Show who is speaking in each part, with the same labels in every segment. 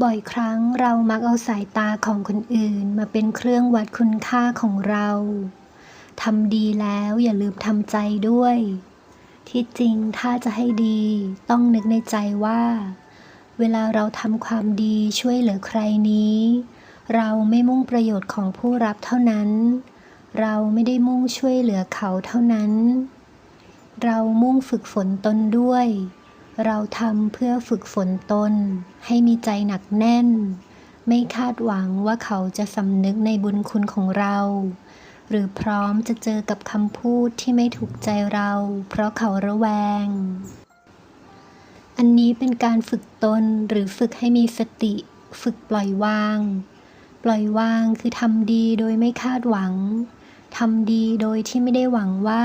Speaker 1: บ่อยครั้งเรามักเอาสายตาของคนอื่นมาเป็นเครื่องวัดคุณค่าของเรา ทำดีแล้วอย่าลืมทำใจด้วย ที่จริงถ้าจะให้ดีต้องนึกในใจว่า เวลาเราทำความดีช่วยเหลือใครนี้ เราไม่มุ่งประโยชน์ของผู้รับเท่านั้น เราไม่ได้มุ่งช่วยเหลือเขาเท่านั้น เรามุ่งฝึกฝนตนด้วย เราทำเพื่อฝึกฝนตน ให้มีใจหนักแน่น ไม่คาดหวังว่าเขาจะสำนึกในบุญคุณของเรา หรือพร้อมจะเจอกับคำพูดที่ไม่ถูกใจเรา เพราะเขาระแวง อันนี้เป็นการฝึกตนหรือฝึกให้มีสติ ฝึกปล่อยวาง ปล่อยวางคือทำดีโดยไม่คาดหวังทำดีโดยที่ไม่ได้หวังว่า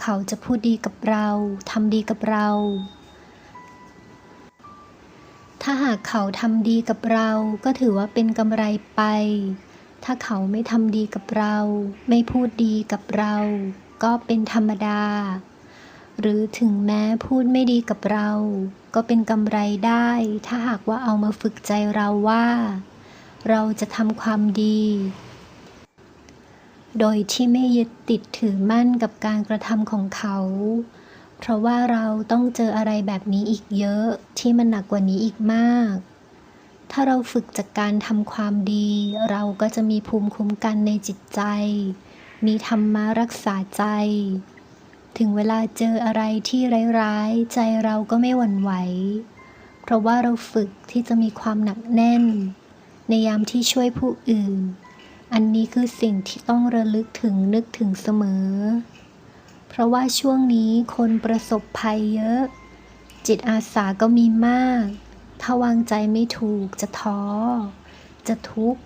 Speaker 1: เขาจะพูดดีกับเรา ทำดีกับเรา ถ้าหากเขาทำดีกับเราก็ถือว่าเป็นกำไรไป ถ้าเขาไม่ทำดีกับเรา ไม่พูดดีกับเรา ก็เป็นธรรมดา หรือถึงแม้พูดไม่ดีกับเรา ก็เป็นกำไรได้ ถ้าหากว่าเอามาฝึกใจเราว่า เราจะทำความดี โดยที่ไม่ยึดติดถือมั่นกับการกระทำของเขา เพราะว่าเราต้องเจออะไรแบบนี้อีกเยอะที่มันหนักกว่านี้อีกมาก ถ้าเราฝึกจากการทำความดี เราก็จะมีภูมิคุ้มกันในจิตใจ มีธรรมารักษาใจ ถึงเวลาเจออะไรที่ร้ายๆ ใจเราก็ไม่หวั่นไหว เพราะว่าเราฝึกที่จะมีความหนักแน่น ในยามที่ช่วยผู้อื่น อันนี้คือสิ่งที่ต้องระลึกถึงนึกถึงเสมอ เพราะว่าช่วงนี้คนประสบภัยเยอะ จิตอาสาก็มีมาก ถ้าวางใจไม่ถูกจะท้อ จะทุกข์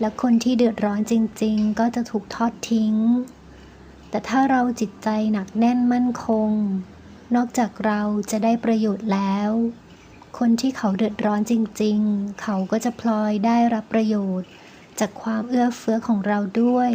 Speaker 1: และคนที่เดือดร้อนจริง ๆ ก็จะถูกทอดทิ้ง แต่ถ้าเราจิตใจหนักแน่นมั่นคง นอกจากเราจะได้ประโยชน์แล้ว คนที่เขาเดือดร้อนจริง ๆ เขาก็จะพลอยได้รับประโยชน์ จากความเอื้อเฟื้อของเราด้วย